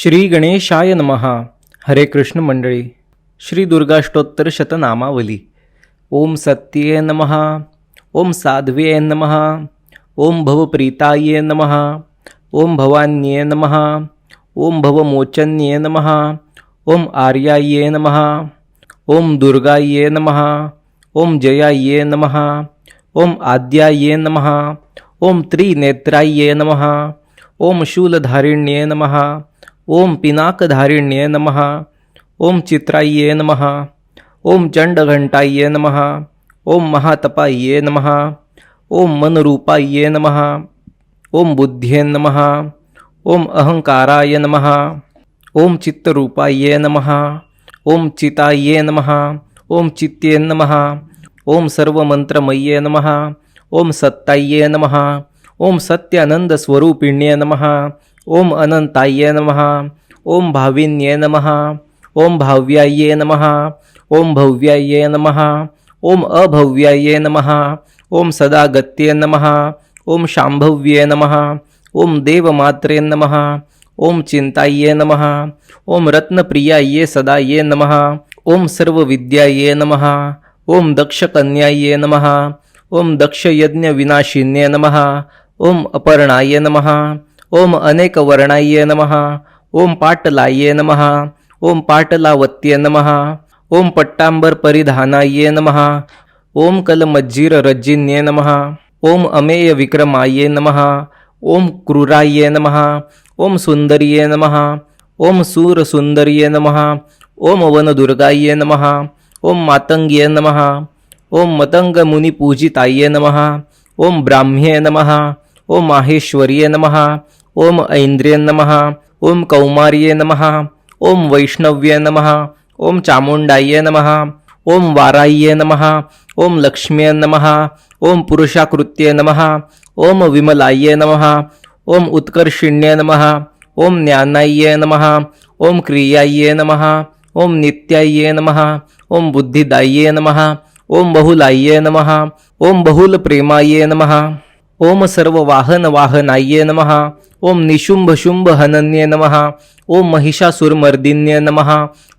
श्री गणेशाय नमहा हरे कृष्ण मंडळी श्री दुर्गाष्टोत्तर शतनामावली ओम सत्ये नमः ओम साध्वे नमः ओम भवप्रीताये नमः ओम भवान्ये नमहा ओम भवमोचन्ये नमः ओम आर्याये नमहा ओम दुर्गाये नमहा ओम जयाये नमः ओम आद्याये नमहा ओम त्रिनेत्राये नमः ओम शूलधारिण्ये नमहा ओम पिनाकधारिण्ये नमः ओम चित्राये नमः ओम चण्डघण्टाये नमः ओम महातपाये नमः ओम मनरूपाये नमः ओम बुद्ध्ये नमः ओम अहंकाराय नमः ओम चित्तरूपाय नमः ओम चिताये नमः ओम चित्ते नमः ओम सर्वमन्त्रमय्ये नमः ओम सत्ताये नमः ओम सत्यानन्दस्वरूपिण्ये नमः ओम अनन्ताय नम ओम भाविन्ये नम ओम भाव्याये नम ओम भव्याये नम ओम अभव्याये नम ओम सदागत्ये नमः ओम शाम्भव्ये नमः ओम देवमात्रे नमः ओम चिन्ताये नमः ओम रत्नप्रियाये सदाये नमः ओम सर्वविद्याये नमः ओम दक्षकन्याये नमः ओम दक्षयज्ञविनाशिन्ये नम ओम अपर्णाय नमः ओम अनेकवर्णाय नमः ओम पाटलाय नमः ओम पाटलावत्ये नमः ओम पट्टांबरपरिधानाय नमः ओम कलमज्जिररज्जिन्ये नमः ओम अमेयविक्रमाय नमः ओम क्रूराय नमः ओम सुन्दर्ये नमः ओम सूरसुन्दर्ये नमः ओम वनदुर्गाय नमः ओम मातङ्ग्ये नमः ओम मतङ्गमुनिपूजिताय नमः ओम ब्राह्म्ये नमः ओम माहेश्वर्ये नमः ओम ऐन्द्रिये नमः ओम कौमार्ये नमः ओम वैष्णव्ये नमः ओम चामुण्डाय नमः ओम वाराह्ये नमः ओम लक्ष्म्ये नमः ओम पुरुषाकृत्ये नमः ओम विमलाय नमः ओम उत्कर्षिण्ये नमः ओम ज्ञानाय नमः ओम क्रियाय नमः ओम नित्याय नमः ओम बुद्धिदाय नमः ओम बहुलाय नमः ओम बहुलप्रेमाय नम ओम सर्ववाहनवाहनाय नमः ओम निशुम्भशुम्भहनन्ये नम ओम महिषासुरमर्दिन्ये नम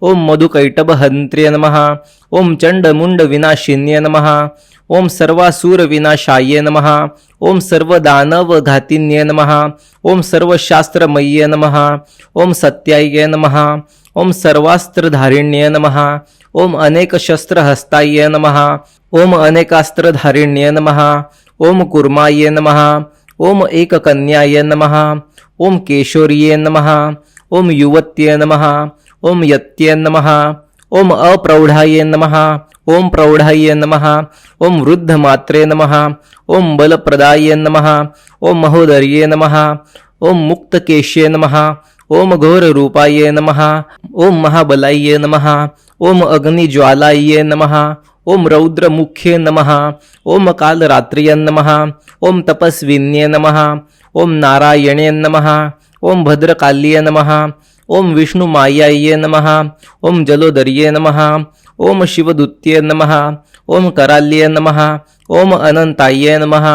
ओम मधुकैटभहन्त्र्ये नमः ओम चण्डमुण्डविनाशिन्ये नमः ओम सर्वासुरविनाशाय नम ओम सर्वदानवघातिन्ये नम ओम सर्वशास्त्रमय्ये नम ओम सत्याय नम ओम सर्वास्त्रधारिण्ये नम ओम अनेकशस्त्रहस्ताय नम ओम अनेकास्त्रधारिण्ये नम ओम कुर्माय नमः ओम एककन्याय नमः ओम केशोर्ये नमः ओम युवत्ये नमः ओम यत्ये नमः ओम अप्रौढाय नमः ओम प्रौढाय नमः ओम वृद्धमात्रे नमः ओम बलप्रदाय नमः ओम महोदर्ये नमः ओम मुक्तकेश्ये नमः ओम घोररूपाय नमः ओम महाबलाय नमः ओम अग्निज्वालाय नमः ओम रौद्रमुख्ये नमः, ओम कालरात्र्ये नमः, ओम तपस्विन्ये नमः, ओम नारायणे नमः, ओम भद्रकाल्ये नमः, ओम विष्णुमायाय नमः, ओम जलोदर्ये नमः, ओम शिवदूत्ये नमः, ओम कराल्ये नमः, ओम अनंताये नमः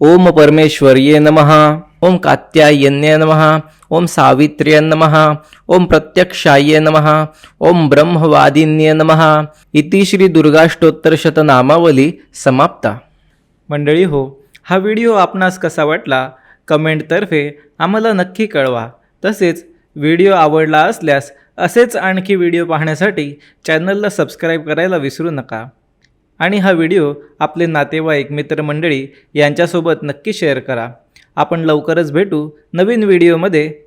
ओम परमेश्वर्ये नमहा ओम कात्यायन्ये नमहा ओम सावित्र्य नमहा ओम प्रत्यक्षाय नमहा ओम ब्रह्मवादिन्ये नमहा इति श्री दुर्गाष्टोत्तरशतनामावली समाप्ता. मंडळी हो हा व्हिडिओ आपणास कसा वाटला? कमेंटतर्फे आम्हाला नक्की कळवा. तसेच व्हिडिओ आवडला असल्यास असेच आणखी व्हिडिओ पाहण्यासाठी चॅनलला सबस्क्राईब करायला विसरू नका. आणि हा व्हिडिओ आपले नातेवाईक मित्रमंडळी यांच्यासोबत नक्की शेअर करा. आपण लवकरच भेटू नवीन व्हिडिओमध्ये.